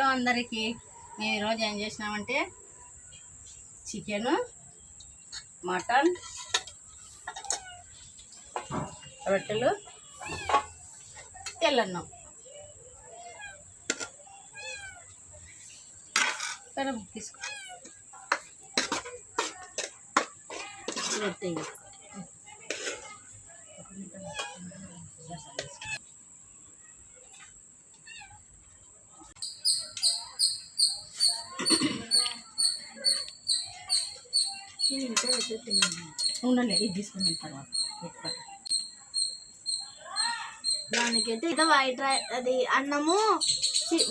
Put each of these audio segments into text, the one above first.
Hello అందరికీ. మేము ఈరోజు ఏం చేసినామంటే చికెను మటన్ రొట్టెలు తెల్లన్నం. సరే తీసుకో. రొట్టె ఉండండి ఇది తీసుకుని తర్వాత. దానికైతే అయితే వైట్ రైస్ అది అన్నము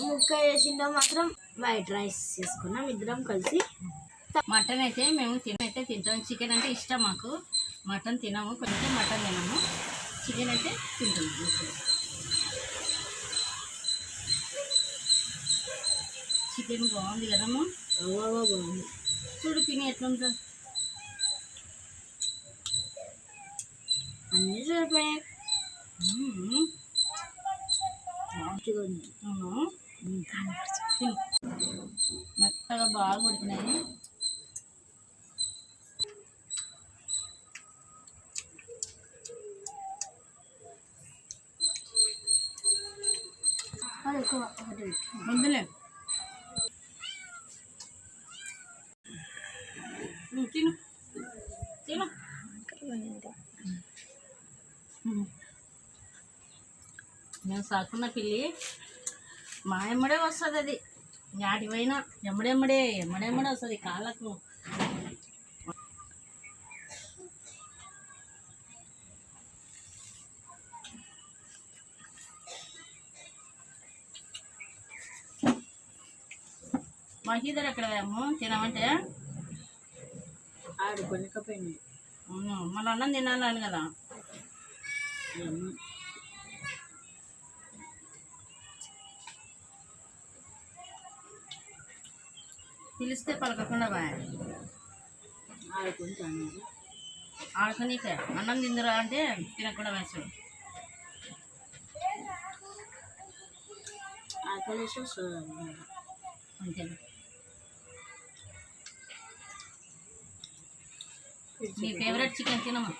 ముక్క వేసిందో మాత్రం వైట్ రైస్ చేసుకున్నాం ఇద్దరం కలిసి. మటన్ అయితే మేము తినైతే తింటాం. చికెన్ అంటే ఇష్టం మాకు. మటన్ తినము కొంచెం మటన్ తినము. చికెన్ అయితే తింటాము చికెన్ బాగుంది కదమ్మా? బాగుంది. చూడు తిని ఎట్లుంటుంది అన్నీ సరిపోయాయి మంచిగా మెత్తగా బాగా ఉడికినాయి ఎక్కువ. ఒకటి వద్దులే ఉమ్, తిను తిను ఉమ్. మేము సాకున్న పిల్లి. మా ఎమ్మడే వస్తుంది అది. పోయినా ఎమ్మడెమ్మడే ఎమ్మడెమ్మడే వస్తుంది కాళ్ళకు. మహీదర్ ఎక్కడ పోయాము తినమంటే? ఆడు కొనకపోయింది మళ్ళీ అన్నం తినాలని కదా. పిలిస్తే పలకకుండా బాయ్. ఆడుకునికే. అన్నం తిందురా అంటే తినకుండా వేసాడు అంతే. నీ ఫేవరెట్ చికెన్ తినమా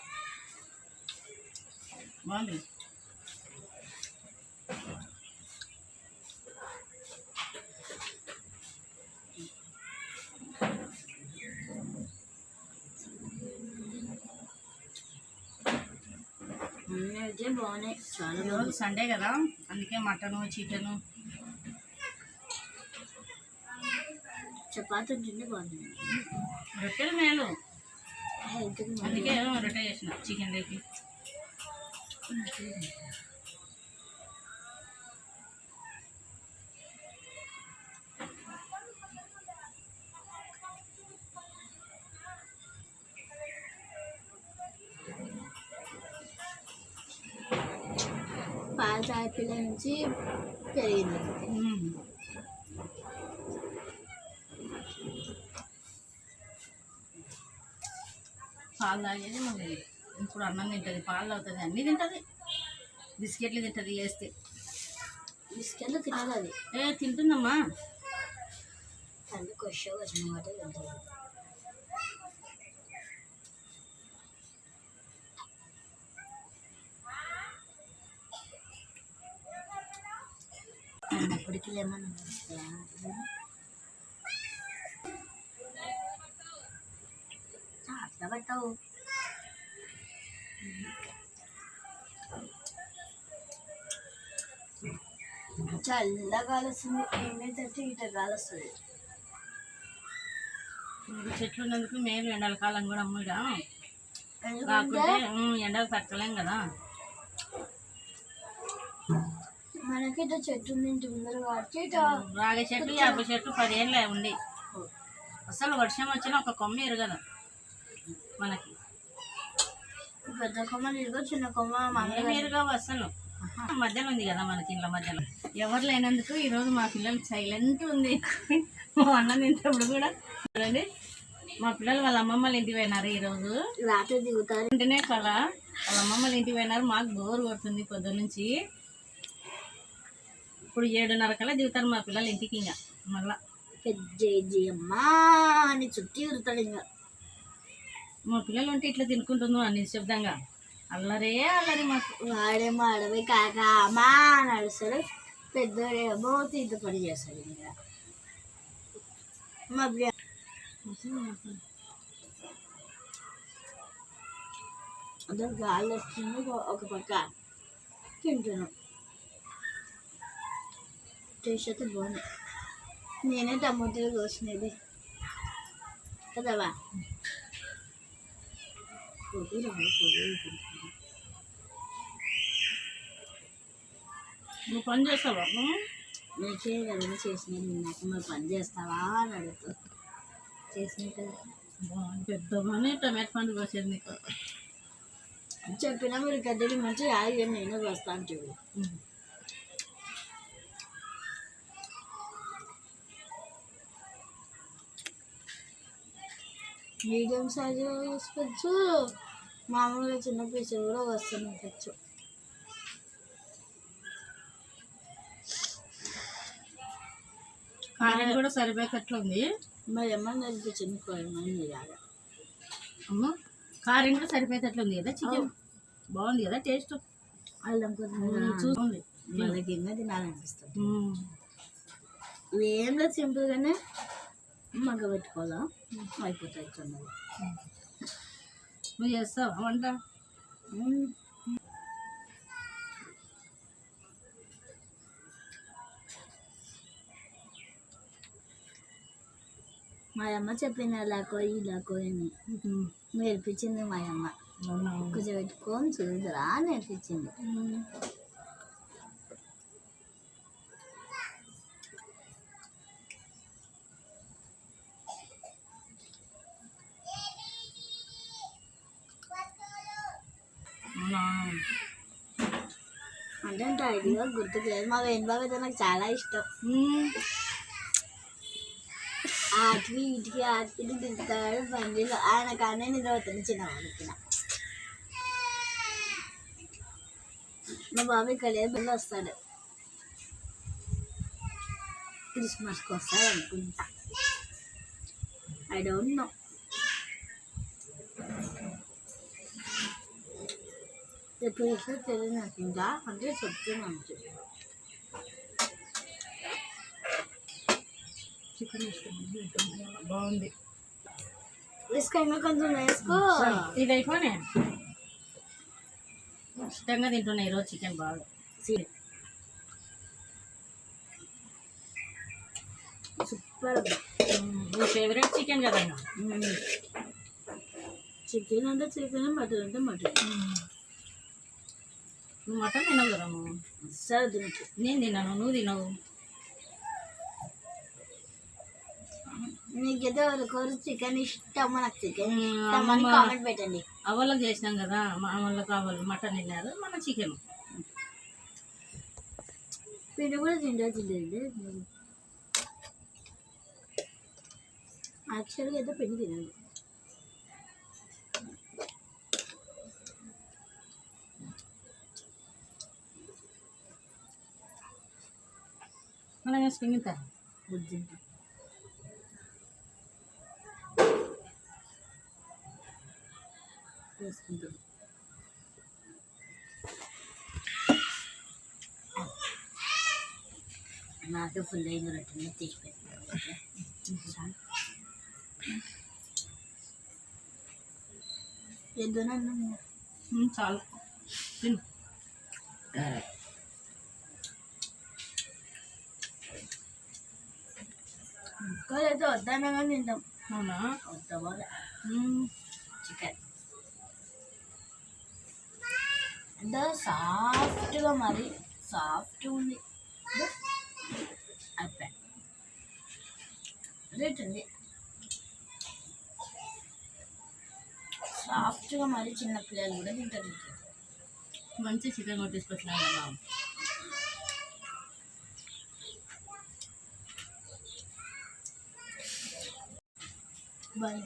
బాగుంది అన్నీ అయితే బాగున్నాయి. చాలా ఈరోజు సండే కదా అందుకే మటను చికెను. చపాతీ తింటే బాగుంది రొట్టెలు మేలు. అందుకే రొట్టె చేసిన చికెన్ లేకి నుంచి పెరిగింది. పాలు తాగేది మళ్ళీ ఇప్పుడు అన్నం తింటుంది పాలు తాగుతుంది అన్నీ తింటుంది. బిస్కెట్లు తింటుంది వేస్తే బిస్కెట్లు తినాలి అది. ఏ తింటుందమ్మా. తల్లి కొష వచ్చిన మాట తింటుంది అప్పటికి లేమన్నా అట్లా పట్టావు చల్లగా వస్తుంది ఏమైతే ఇట గాలి వస్తుంది ఇప్పుడు చెట్లు ఉన్నందుకు మేలు ఎండల కాలం కూడా అమ్ముడా. కాకుంటే ఎండలు తక్కలేం కదా. మనకి ఇట్లా చెట్టు నుంచి ముందర కాబట్టి ఇట రాగి చెట్టు యాభై చెట్టు పదేళ్ళే ఉండి అసలు వర్షం వచ్చినా ఒక కొమ్మ ఎరగదు మనకి. పెద్ద కొమ్మ ఇదిగో చిన్న కొమ్మ మామూలుగా. ఎరగవు అసలు. మధ్యలో ఉంది కదా మనకి ఇంట్లో మధ్యలో. ఎవరు లేనందుకు ఈరోజు మా పిల్లలు సైలెంట్ ఉంది. మా అన్నం తింటప్పుడు కూడా. చూడండి. మా పిల్లలు వాళ్ళ అమ్మమ్మల ఇంటికి పోయినారు ఈరోజు. రాత్రి దిగుతారు. ఉంటేనే కదా వాళ్ళ అమ్మమ్మల ఇంటికి పోయినారు. మాకు బోర్ కొడుతుంది పొద్దు నుంచి ఇప్పుడు ఏడున్నర కల్లా దిగుతారు మా పిల్లలు ఇంటికి ఇంకా మళ్ళా పెద్ద అమ్మా అని చుట్టి ఉరుతాడు ఇంకా మా పిల్లలు ఉంటే ఇట్లా తినుకుంటుందో అని నిశ్శబ్దంగా. అల్లరే అల్లరి మాకు. వాడేమో అడవి కాక అమ్మా అని అడుస్తాడు పెద్దోడేమో తీర్థ పని చేస్తాడు ఇంకా మా బ్ర- అదే గాలి వస్తుంది ఒక- ఒక పక్క. తింటున్నాం. టేస్ట్ అయితే బాగుంది నేనే టమాటాలు కోసినది. కదవా? నువ్వు పని చేస్తావా? నీకే కదా చేసినది నాకు మరి పని చేస్తావా అని అడుగుతా. చేసిన కదా. బాగుంది. పెద్దగానే టమాటో పండు కోసేది నీకు. చెప్పినా మీరు గడ్డలు మంచి ఆగి నేను వస్తాను చూడు మీడియం సైజు వేసుకోవచ్చు మామూలుగా చిన్న పీసులు కూడా వస్తున్నాయి కారం కూడా సరిపోయేటట్లు ఉంది మరి ఏమన్నా అనిపించింది కోయమని అమ్మ కారం కూడా సరిపోయేటట్లు ఉంది కదా చికెన్? బాగుంది కదా టేస్ట్? అల్లం చూస్తుంది గిన్నె తినాలనిపిస్తుంది. ఏం లేదు సింపుల్గానే. మగ్గ పెట్టుకోవాలా అయిపోతాయి తొందరగా. నువ్వు చేస్తావా వంట. మా అమ్మ చెప్పింది అలా కోయి ఇలా కోయి అని. నేర్పించింది మా అమ్మ. పెట్టుకొని చూదురా నేర్పించింది. అంటే ఐడియా గుర్తుకు లేదు మా వేణు బాబు అయితే నాకు చాలా ఇష్టం. ఆటికి ఇటుకి ఆటికి తింటాడు బండిలో ఆయన కానీ నిద్రపోతాను చిన్న వాడికిన మా బాబు ఇక్కడే బిల్లు వస్తాడు. క్రిస్మస్కి వస్తాడు అనుకుంటా. ఐ డోంట్ నో ఎప్పుడు తెలియదు నాకు ఇంకా. అంటే చెప్తున్నాను చికెన్ బాగుంది. ఇసుక కొంచెం వేసుకో. ఇది అయిపోయి ఇష్టంగా తింటున్నా ఈరోజు చికెన్ బాగా. సూపర్. నీ ఫేవరెట్ చికెన్ కదా ఇంకా. చికెన్ అంటే చికెన్ మటన్ అంటే మటన్. నువ్వు మటన్ తినవు కదా అస్సలు తినకు నేను తిన్నాను నువ్వు తినవు. నీకైతే ఒకరు చికెన్ ఇష్టం నాకు చికెన్ ఇష్టం అని అమ్మమ్మ. కామెంట్ పెట్టండి. అవ్వలకు చేసినాం కదా మా వాళ్ళకి అవ్వాలి మటన్ తిన్నారు మన చికెన్. పిండి కూడా తింటే తింటే యాక్చువల్గా అయితే పిండి తినండి మనం వేసుకుని తింటా బుజ్జి వేసుకుంటాం నాకు ఫుల్ అయిన రొట్టెని తీసి పెట్టాను ఎందునన్నా ఉమ్, చాలు తిను ముక్కలైతే వద్దనగా తింటాం. అవునా? వద్దామా చికెన్. అంటే సాఫ్ట్గా మరి. సాఫ్ట్ ఉంది. అయిపోయి రేట్ ఉంది. సాఫ్ట్గా మరి చిన్న పిల్లలు కూడా తింటారు. మంచి చికెన్ కొట్టించుకొచ్చినా బాయ్.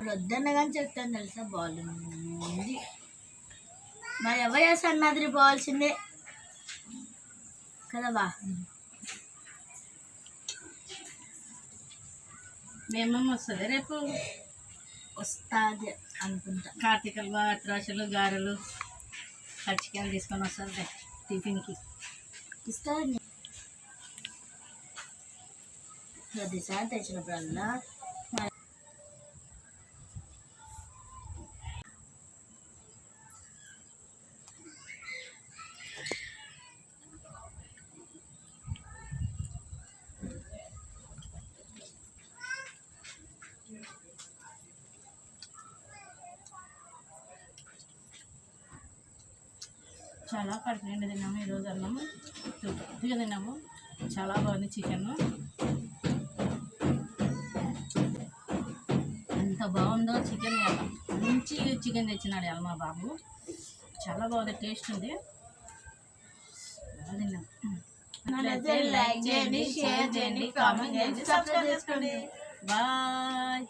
వద్దన్న కానీ చెప్తాను తెలుసా? బాల్ ఉంది. మరి ఎవరు మాదిరి పోవాల్సిందే కదా బా. మేమేమో వస్తుంది రేపు? వస్తుంది అనుకుంటా. కార్తీకలు అత్రాశలు గారెలు. పచ్చికాయలు తీసుకొని వస్తుంది టిఫిన్కి. ఇస్తుంది ప్రతిసారి తెచ్చినప్పుడల్లా మరి చాలా కడుపు నిండా తిన్నాము ఈరోజు అన్నము. తృప్తిగా తిన్నాము. చాలా బాగుంది చికెన్. ఎంత బాగుందో చికెన్ మంచి చికెన్ తెచ్చినాడు ఇవాళ మా బాబు. చాలా బాగుంది టేస్ట్ ఉంది. బాగా తిన్నాం. నచ్చితే లైక్ చేయండి షేర్ చేయండి కామెంట్ చేయండి సబ్స్క్రైబ్ చేసుకోండి. బాయ్.